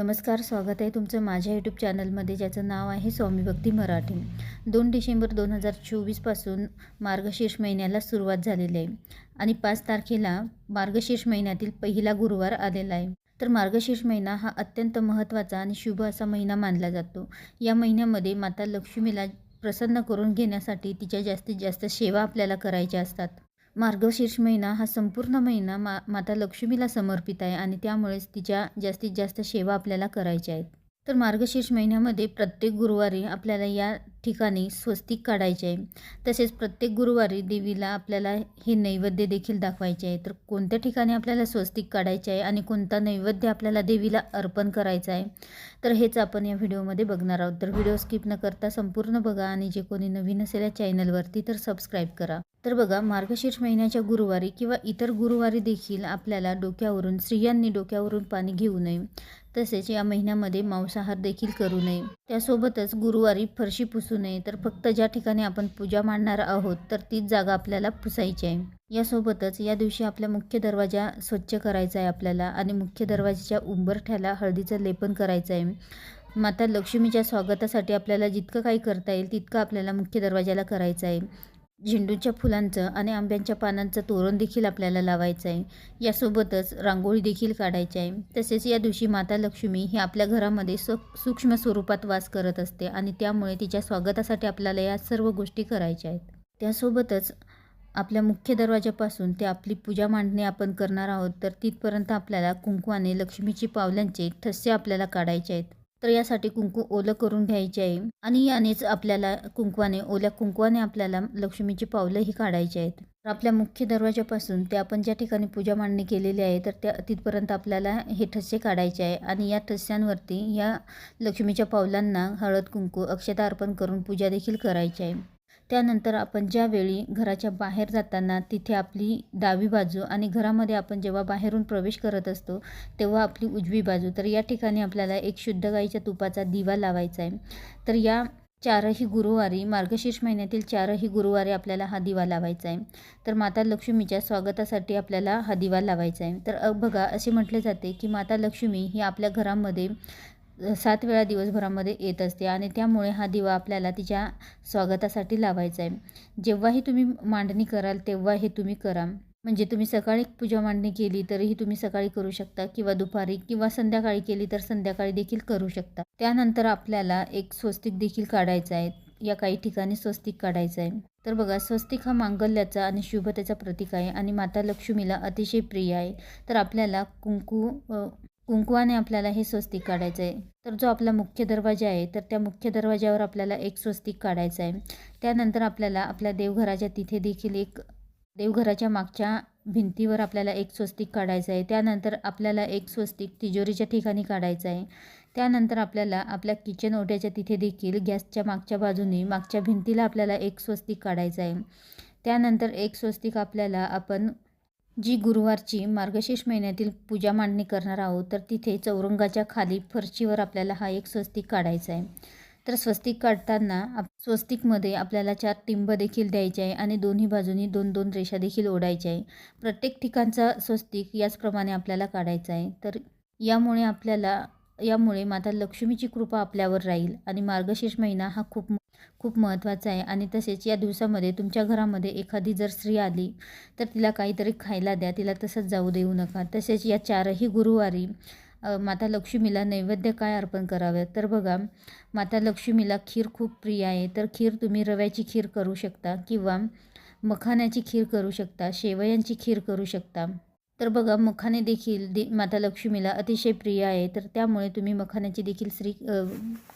नमस्कार स्वागत आहे तुमचं माझ्या यूट्यूब चॅनलमध्ये ज्याचं नाव आहे स्वामी भक्ती मराठी. दोन डिसेंबर दोन हजार चोवीसपासून मार्गशीर्ष महिन्याला सुरुवात झालेली आहे आणि पाच तारखेला मार्गशीर्ष महिन्यातील पहिला गुरुवार आलेला आहे. तर मार्गशीर्ष महिना हा अत्यंत महत्त्वाचा आणि शुभ असा महिना मानला जातो. या महिन्यामध्ये माता लक्ष्मीला प्रसन्न करून घेण्यासाठी तिच्या जास्तीत जास्त सेवा आपल्याला करायच्या असतात. मार्गशीर्ष महिना हा संपूर्ण महिना मा माता लक्ष्मीला समर्पित आहे आणि त्यामुळेच तिच्या जास्तीत जास्त सेवा आपल्याला करायच्या आहेत तर मार्गशीर्ष महिन्यामध्ये प्रत्येक गुरुवारी आपल्याला या ठिकाणी स्वस्तिक काढायचे आहे. तसेच प्रत्येक गुरुवारी देवीला आपल्याला हे नैवेद्य देखील दाखवायचे आहे. तर कोणत्या ठिकाणी आपल्याला स्वस्तिक काढायचे आहे आणि कोणता नैवेद्य आपल्याला देवीला अर्पण करायचं आहे तर हेच आपण या व्हिडिओमध्ये बघणार आहोत. तर व्हिडिओ स्किप न करता संपूर्ण बघा आणि जे कोणी नवीन असेल या चॅनलवरती तर सबस्क्राईब करा. तर बघा मार्गशीर्ष महिन्याच्या गुरुवारी किंवा इतर गुरुवारी देखील आपल्याला डोक्यावरून स्त्रियांनी डोक्यावरून पाणी घेऊ नये. तसेच या महिन्यामध्ये मांसाहार देखील करू नये. त्यासोबतच गुरुवारी फरशी पुसू नये. तर फक्त ज्या ठिकाणी आपण पूजा मांडणार आहोत तर तीच जागा आपल्याला पुसायची आहे. यासोबतच या दिवशी आपल्या मुख्य दरवाजा स्वच्छ करायचा आहे आपल्याला आणि मुख्य दरवाजाच्या उंबरठ्याला हळदीचं लेपन करायचं आहे. माता लक्ष्मीच्या स्वागतासाठी आपल्याला जितकं काही करता येईल तितकं आपल्याला मुख्य दरवाजाला करायचं आहे. झेंडूच्या फुलांचं आणि आंब्यांच्या पानांचं तोरण देखील आपल्याला लावायचं आहे. यासोबतच रांगोळी देखील काढायची आहे. तसेच या दिवशी माता लक्ष्मी ही आपल्या घरामध्ये सु सूक्ष्म स्वरूपात वास करत असते आणि त्यामुळे तिच्या स्वागतासाठी आपल्याला या सर्व गोष्टी करायच्या आहेत. त्यासोबतच आपल्या मुख्य दरवाजापासून ते आपली पूजा मांडणी आपण करणार आहोत तर तिथपर्यंत आपल्याला कुंकवाने लक्ष्मीची पावलांचे ठस्से आपल्याला काढायचे आहेत. तर यासाठी कुंकू ओलं करून घ्यायचे आहे. आणि यानेच आपल्याला कुंकवाने ओल्या कुंकवाने आपल्याला लक्ष्मीची पावलंही काढायची आहेत. तर आपल्या मुख्य दरवाजापासून ते आपण ज्या ठिकाणी पूजा मांडणी केलेली आहे तर त्या तिथपर्यंत आपल्याला हे ठस्से काढायचे आहे. आणि या ठस्स्यांवरती या लक्ष्मीच्या पावलांना हळद कुंकू अक्षता अर्पण करून पूजा देखील करायची आहे. त्यानंतर आपण ज्यावेळी घराच्या बाहेर जाताना तिथे आपली डावी बाजू आणि घरामध्ये आपण जेव्हा बाहेरून प्रवेश करत असतो तेव्हा आपली उजवी बाजू. तर या ठिकाणी आपल्याला एक शुद्ध गाईच्या तुपाचा दिवा लावायचा आहे. तर या चारही गुरुवारी मार्गशीर्ष महिन्यातील चारही गुरुवारी आपल्याला हा दिवा लावायचा आहे. तर माता लक्ष्मीच्या स्वागतासाठी आपल्याला हा दिवा लावायचा आहे. तर बघा असे म्हटले जाते की माता लक्ष्मी ही आपल्या घरामध्ये सात वेळा दिवसभरामध्ये येत असते आणि त्यामुळे हा दिवा आपल्याला तिच्या स्वागतासाठी लावायचा आहे. जेव्हाही तुम्ही मांडणी कराल तेव्हा हे तुम्ही करा. म्हणजे तुम्ही सकाळी पूजा मांडणी केली तरीही तुम्ही सकाळी करू शकता किंवा दुपारी किंवा संध्याकाळी केली तर संध्याकाळी देखील करू शकता. त्यानंतर आपल्याला एक स्वस्तिक देखील काढायचा आहे. या काही ठिकाणी स्वस्तिक काढायचं आहे. तर बघा स्वस्तिक हा मांगल्याचा आणि शुभतेचा प्रतीक आहे आणि माता लक्ष्मीला अतिशय प्रिय आहे. तर आपल्याला कुंकू कुंकवाने आपल्याला हे स्वस्तिक काढायचं आहे. तर जो आपला मुख्य दरवाजा आहे तर त्या मुख्य दरवाज्यावर आपल्याला एक स्वस्तिक काढायचं आहे. त्यानंतर आपल्याला आपल्या देवघराच्या तिथे देखील एक देवघराच्या मागच्या भिंतीवर आपल्याला एक स्वस्तिक काढायचं आहे. त्यानंतर आपल्याला एक स्वस्तिक तिजोरीच्या ठिकाणी काढायचं आहे. त्यानंतर आपल्याला आपल्या किचन ओट्याच्या तिथे देखील गॅसच्या मागच्या बाजूने मागच्या भिंतीला आपल्याला एक स्वस्तिक काढायचं आहे. त्यानंतर एक स्वस्तिक आपल्याला आपण जी गुरुवारची मार्गशीर्ष महिन्यातील पूजा मांडणी करणार आहोत तर तिथे चौरंगाच्या खाली फरशीवर आपल्याला हा एक स्वस्तिक काढायचा आहे. तर स्वस्तिक काढताना आप स्वस्तिकमध्ये आपल्याला चार टिंब देखील द्यायचे आहे आणि दोन्ही बाजूनी दोन दोन रेषा देखील ओढायच्या आहे. प्रत्येक ठिकाणचा स्वस्तिक याचप्रमाणे आपल्याला काढायचा आहे. तर यामुळे आपल्याला यामुळे माता लक्ष्मीची कृपा आपल्यावर राहील आणि मार्गशीर्ष महिना हा खूप खूप महत्त्वाचं आहे. आणि तसेच या दिवसामध्ये तुमच्या घरामध्ये एखादी जर स्त्री आली तर तिला काहीतरी खायला द्या. तिला तसंच जाऊ देऊ नका. तसेच या चारही गुरुवारी माता लक्ष्मीला नैवेद्य काय अर्पण करावे? तर बघा माता लक्ष्मीला खीर खूप प्रिय आहे. तर खीर तुम्ही रव्याची खीर करू शकता किंवा मखाण्याची खीर करू शकता शेवयांची खीर करू शकता. तर बघा मखाने देखील दे माता लक्ष्मीला अतिशय प्रिय आहे. तर त्यामुळे तुम्ही मखाण्याची देखील श्री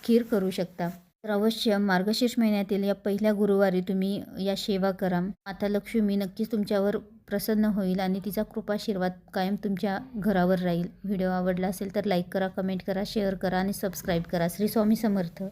खीर करू शकता. तर अवश्य मार्गशीर्ष महिन्यातील या पहिल्या गुरुवारी तुम्ही या सेवा करा. माता लक्ष्मी नक्कीच तुमच्यावर प्रसन्न होईल आणि तिचा कृपाशीर्वाद कायम तुमच्या घरावर राहील. व्हिडिओ आवडला असेल तर लाईक करा कमेंट करा शेअर करा आणि सबस्क्राईब करा. श्री स्वामी समर्थ.